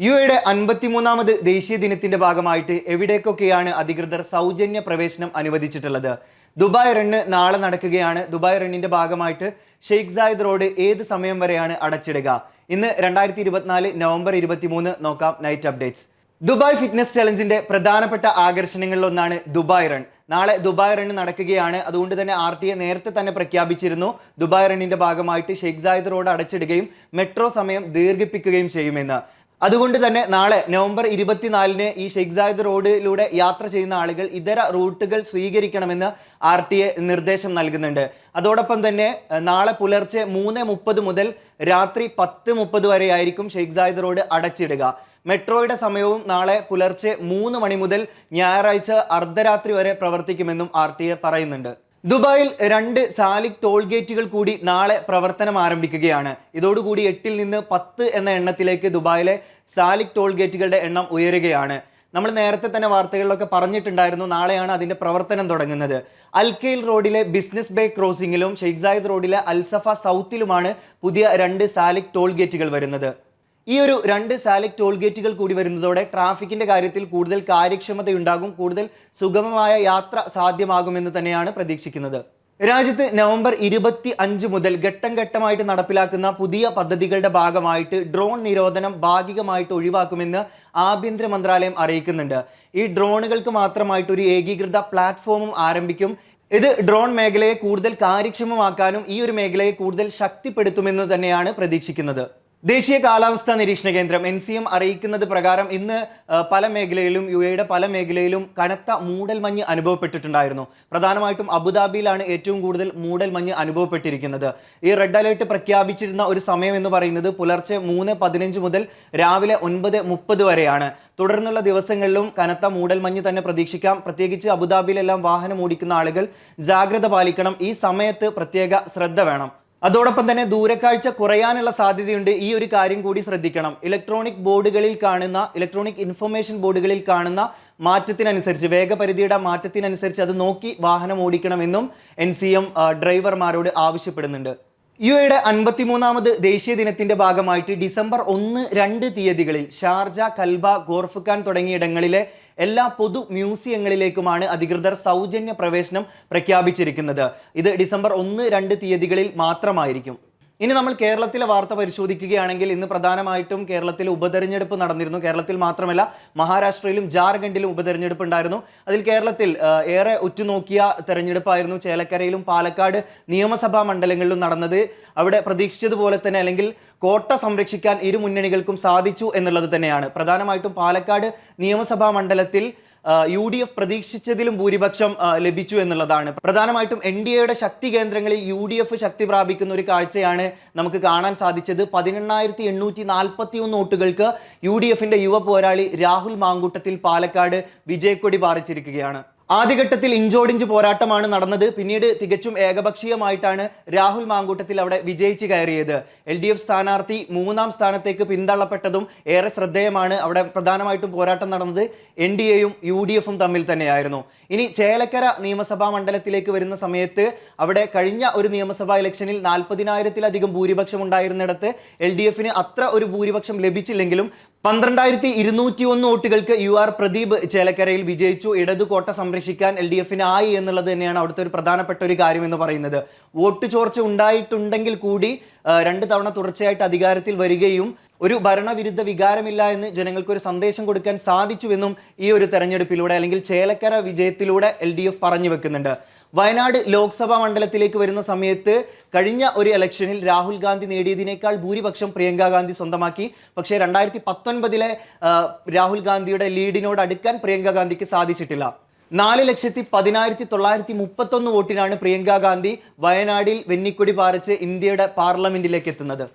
U എയുടെ അൻപത്തിമൂന്നാമത് ദേശീയ ദിനത്തിന്റെ ഭാഗമായിട്ട് എവിടേക്കൊക്കെയാണ് അധികൃതർ സൗജന്യ പ്രവേശനം അനുവദിച്ചിട്ടുള്ളത്? ദുബായ് റണ്ണ് നാളെ നടക്കുകയാണ്. ദുബായ് റണ്ണിന്റെ ഭാഗമായിട്ട് ഷെയ്ഖ് സായിദ് റോഡ് ഏത് സമയം വരെയാണ് അടച്ചിടുക? ഇന്ന് രണ്ടായിരത്തി ഇരുപത്തിനാല് നവംബർ ഇരുപത്തിമൂന്ന് നോക്കാം നൈറ്റ് അപ്ഡേറ്റ്സ്. ദുബായ് ഫിറ്റ്നസ് ചലഞ്ചിന്റെ പ്രധാനപ്പെട്ട ആകർഷണങ്ങളിലൊന്നാണ് ദുബായ് റൺ. നാളെ ദുബായ് റൺ നടക്കുകയാണ്. അതുകൊണ്ട് തന്നെ ആർ ടി എ നേരത്തെ തന്നെ പ്രഖ്യാപിച്ചിരുന്നു. ദുബായ് റണ്ണിന്റെ ഭാഗമായിട്ട് ഷെയ്ഖ് സായിദ് റോഡ് അടച്ചിടുകയും മെട്രോ സമയം ദീർഘിപ്പിക്കുകയും ചെയ്യുമെന്ന്. അതുകൊണ്ട് തന്നെ നാളെ നവംബർ ഇരുപത്തിനാലിന് ഈ ഷെയ്ഖ് സായിദ് റോഡിലൂടെ യാത്ര ചെയ്യുന്ന ആളുകൾ ഇതര റൂട്ടുകൾ സ്വീകരിക്കണമെന്ന് ആർ ടി എ നിർദ്ദേശം നൽകുന്നുണ്ട്. അതോടൊപ്പം തന്നെ നാളെ പുലർച്ചെ മൂന്ന് മുപ്പത് മുതൽ രാത്രി പത്ത് മുപ്പത് വരെ ആയിരിക്കും ഷെയ്ഖ് സായിദ് റോഡ് അടച്ചിടുക. മെട്രോയുടെ സമയവും നാളെ പുലർച്ചെ മൂന്ന് മണി മുതൽ ഞായറാഴ്ച അർദ്ധരാത്രി വരെ പ്രവർത്തിക്കുമെന്നും ആർ പറയുന്നുണ്ട്. ദുബായിൽ രണ്ട് സാലിക് ടോൾ ഗേറ്റുകൾ കൂടി നാളെ പ്രവർത്തനം ആരംഭിക്കുകയാണ്. ഇതോടുകൂടി എട്ടിൽ നിന്ന് പത്ത് എന്ന എണ്ണത്തിലേക്ക് ദുബായിലെ സാലിക് ടോൾ ഗേറ്റുകളുടെ എണ്ണം ഉയരുകയാണ്. നമ്മൾ നേരത്തെ തന്നെ വാർത്തകളിലൊക്കെ പറഞ്ഞിട്ടുണ്ടായിരുന്നു നാളെയാണ് അതിന്റെ പ്രവർത്തനം തുടങ്ങുന്നത്. അൽക്കെയിൽ റോഡിലെ ബിസിനസ് ബേ ക്രോസിംഗിലും ഷെയ്ഖ് സായിദ് റോഡിലെ അൽസഫ സൗത്തിലുമാണ് പുതിയ രണ്ട് സാലിക് ടോൾ ഗേറ്റുകൾ വരുന്നത്. ഈ ഒരു രണ്ട് സാലിക് ടോൾ ഗേറ്റുകൾ കൂടി വരുന്നതോടെ ട്രാഫിക്കിന്റെ കാര്യത്തിൽ കൂടുതൽ കാര്യക്ഷമതയുണ്ടാകും കൂടുതൽ സുഗമമായ യാത്ര സാധ്യമാകുമെന്ന് തന്നെയാണ് പ്രതീക്ഷിക്കുന്നത്. രാജ്യത്ത് നവംബർ ഇരുപത്തി അഞ്ച് മുതൽ ഘട്ടം ഘട്ടമായിട്ട് നടപ്പിലാക്കുന്ന പുതിയ പദ്ധതികളുടെ ഭാഗമായിട്ട് ഡ്രോൺ നിരോധനം ഭാഗികമായിട്ട് ഒഴിവാക്കുമെന്ന് ആഭ്യന്തര മന്ത്രാലയം അറിയിക്കുന്നുണ്ട്. ഈ ഡ്രോണുകൾക്ക് മാത്രമായിട്ട് ഒരു ഏകീകൃത പ്ലാറ്റ്ഫോമും ആരംഭിക്കും. ഇത് ഡ്രോൺ മേഖലയെ കൂടുതൽ കാര്യക്ഷമമാക്കാനും ഈ ഒരു മേഖലയെ കൂടുതൽ ശക്തിപ്പെടുത്തുമെന്ന് തന്നെയാണ് പ്രതീക്ഷിക്കുന്നത്. ദേശീയ കാലാവസ്ഥാ നിരീക്ഷണ കേന്ദ്രം എൻ സി എം അറിയിക്കുന്നത് പ്രകാരം ഇന്ന് പല മേഖലയിലും യു എയുടെ പല മേഖലയിലും കനത്ത മൂടൽമഞ്ഞ് അനുഭവപ്പെട്ടിട്ടുണ്ടായിരുന്നു. പ്രധാനമായിട്ടും അബുദാബിയിലാണ് ഏറ്റവും കൂടുതൽ മൂടൽമഞ്ഞ് അനുഭവപ്പെട്ടിരിക്കുന്നത്. ഈ റെഡ് അലേർട്ട് പ്രഖ്യാപിച്ചിരുന്ന ഒരു സമയം എന്ന് പറയുന്നത് പുലർച്ചെ മൂന്ന് പതിനഞ്ച് മുതൽ രാവിലെ ഒൻപത് മുപ്പത് വരെയാണ്. തുടർന്നുള്ള ദിവസങ്ങളിലും കനത്ത മൂടൽമഞ്ഞ് തന്നെ പ്രതീക്ഷിക്കാം. പ്രത്യേകിച്ച് അബുദാബിയിലെല്ലാം വാഹനം ഓടിക്കുന്ന ആളുകൾ ജാഗ്രത പാലിക്കണം. ഈ സമയത്ത് പ്രത്യേക ശ്രദ്ധ വേണം. അതോടൊപ്പം തന്നെ ദൂരക്കാഴ്ച കുറയാനുള്ള സാധ്യതയുണ്ട്. ഈ ഒരു കാര്യം കൂടി ശ്രദ്ധിക്കണം. ഇലക്ട്രോണിക് ബോർഡുകളിൽ കാണുന്ന ഇലക്ട്രോണിക് ഇൻഫർമേഷൻ ബോർഡുകളിൽ കാണുന്ന മാറ്റത്തിനനുസരിച്ച് വേഗപരിധിയുടെ മാറ്റത്തിനനുസരിച്ച് അത് നോക്കി വാഹനം ഓടിക്കണമെന്നും എൻ ഡ്രൈവർമാരോട് ആവശ്യപ്പെടുന്നുണ്ട്. യു എയുടെ അൻപത്തിമൂന്നാമത് ദേശീയ ദിനത്തിന്റെ ഭാഗമായിട്ട് ഡിസംബർ ഒന്ന് രണ്ട് തീയതികളിൽ ഷാർജ കൽബ ഗോർഫുഖാൻ തുടങ്ങിയിടങ്ങളിലെ എല്ലാ പൊതു മ്യൂസിയങ്ങളിലേക്കുമാണ് അധികൃതർ സൗജന്യ പ്രവേശനം പ്രഖ്യാപിച്ചിരിക്കുന്നത്. ഇത് ഡിസംബർ ഒന്ന് രണ്ട് തീയതികളിൽ മാത്രമായിരിക്കും. ഇനി നമ്മൾ കേരളത്തിലെ വാർത്ത പരിശോധിക്കുകയാണെങ്കിൽ ഇന്ന് പ്രധാനമായിട്ടും കേരളത്തിൽ ഉപതെരഞ്ഞെടുപ്പ് നടന്നിരുന്നു. കേരളത്തിൽ മാത്രമല്ല മഹാരാഷ്ട്രയിലും ജാർഖണ്ഡിലും ഉപതെരഞ്ഞെടുപ്പ് ഉണ്ടായിരുന്നു. അതിൽ കേരളത്തിൽ ഏറെ ഉറ്റുനോക്കിയ തെരഞ്ഞെടുപ്പായിരുന്നു ചേലക്കരയിലും പാലക്കാട് നിയമസഭാ മണ്ഡലങ്ങളിലും നടന്നത്. അവിടെ പ്രതീക്ഷിച്ചതുപോലെ തന്നെ അല്ലെങ്കിൽ കോട്ട സംരക്ഷിക്കാൻ ഇരു മുന്നണികൾക്കും സാധിച്ചു എന്നുള്ളത് തന്നെയാണ്. പ്രധാനമായിട്ടും പാലക്കാട് നിയമസഭാ മണ്ഡലത്തിൽ യു ഡി എഫ് പ്രതീക്ഷിച്ചതിലും ഭൂരിപക്ഷം ലഭിച്ചു എന്നുള്ളതാണ്. പ്രധാനമായിട്ടും എൻ ഡി എയുടെ ശക്തി കേന്ദ്രങ്ങളിൽ യു ഡി എഫ് ശക്തി പ്രാപിക്കുന്ന ഒരു കാഴ്ചയാണ് നമുക്ക് കാണാൻ സാധിച്ചത്. പതിനെണ്ണായിരത്തി എണ്ണൂറ്റി നാൽപ്പത്തി ഒന്ന് വോട്ടുകൾക്ക് യു ഡി എഫിന്റെ യുവ പോരാളി രാഹുൽ മാങ്കൂട്ടത്തിൽ പാലക്കാട് വിജയക്കൊടി പാറിച്ചിരിക്കുകയാണ്. ആദ്യഘട്ടത്തിൽ ഇഞ്ചോടിഞ്ച് പോരാട്ടമാണ് നടന്നത്. പിന്നീട് തികച്ചും ഏകപക്ഷീയമായിട്ടാണ് രാഹുൽ മാങ്കൂട്ടത്തിൽ അവിടെ വിജയിച്ച് കയറിയത്. എൽ ഡി എഫ് സ്ഥാനാർത്ഥി മൂന്നാം സ്ഥാനത്തേക്ക് പിന്തള്ളപ്പെട്ടതും ഏറെ ശ്രദ്ധേയമാണ് അവിടെ പ്രധാനമായിട്ടും പോരാട്ടം നടന്നത്. എൻ ഡി എയും യു ഡി എഫും തമ്മിൽ തന്നെയായിരുന്നു. ഇനി ചേലക്കര നിയമസഭാ മണ്ഡലത്തിലേക്ക് വരുന്ന സമയത്ത് അവിടെ കഴിഞ്ഞ ഒരു നിയമസഭാ ഇലക്ഷനിൽ നാൽപ്പതിനായിരത്തിലധികം ഭൂരിപക്ഷം ഉണ്ടായിരുന്നിടത്ത് എൽ ഡി എഫിന് അത്ര ഒരു ഭൂരിപക്ഷം ലഭിച്ചില്ലെങ്കിലും പന്ത്രണ്ടായിരത്തി ഇരുന്നൂറ്റി ഒന്ന് വോട്ടുകൾക്ക് യു ആർ പ്രദീപ് ചേലക്കരയിൽ വിജയിച്ചു. ഇടതു കോട്ട സംരക്ഷിക്കാൻ എൽ ഡി എഫിന് ആയി എന്നുള്ളത് തന്നെയാണ് അവിടുത്തെ ഒരു പ്രധാനപ്പെട്ട ഒരു കാര്യം എന്ന് പറയുന്നത്. വോട്ട് ചോർച്ച ഉണ്ടായിട്ടുണ്ടെങ്കിൽ കൂടി രണ്ട് തവണ തുടർച്ചയായിട്ട് അധികാരത്തിൽ വരികയും ഒരു ഭരണവിരുദ്ധ വികാരമില്ല എന്ന് ജനങ്ങൾക്ക് ഒരു സന്ദേശം കൊടുക്കാൻ സാധിച്ചുവെന്നും ഈ ഒരു തെരഞ്ഞെടുപ്പിലൂടെ അല്ലെങ്കിൽ ചേലക്കര വിജയത്തിലൂടെ എൽ ഡി എഫ് പറഞ്ഞു വെക്കുന്നുണ്ട്. വയനാട് ലോക്സഭാ മണ്ഡലത്തിലേക്ക് വരുന്ന സമയത്ത് കഴിഞ്ഞ ഒരു ഇലക്ഷനിൽ രാഹുൽ ഗാന്ധി നേടിയതിനേക്കാൾ ഭൂരിപക്ഷം പ്രിയങ്ക ഗാന്ധി സ്വന്തമാക്കി. പക്ഷേ രണ്ടായിരത്തി പത്തൊൻപതിലെ രാഹുൽ ഗാന്ധിയുടെ ലീഡിനോട് അടുക്കാൻ പ്രിയങ്ക ഗാന്ധിക്ക് സാധിച്ചിട്ടില്ല. നാല് ലക്ഷത്തി പതിനായിരത്തി തൊള്ളായിരത്തി മുപ്പത്തൊന്ന് വോട്ടിനാണ് പ്രിയങ്ക ഗാന്ധി വയനാടിൽ വെന്നിക്കൊടി പാറിച്ച് ഇന്ത്യയുടെ പാർലമെന്റിലേക്ക് എത്തുന്നത്.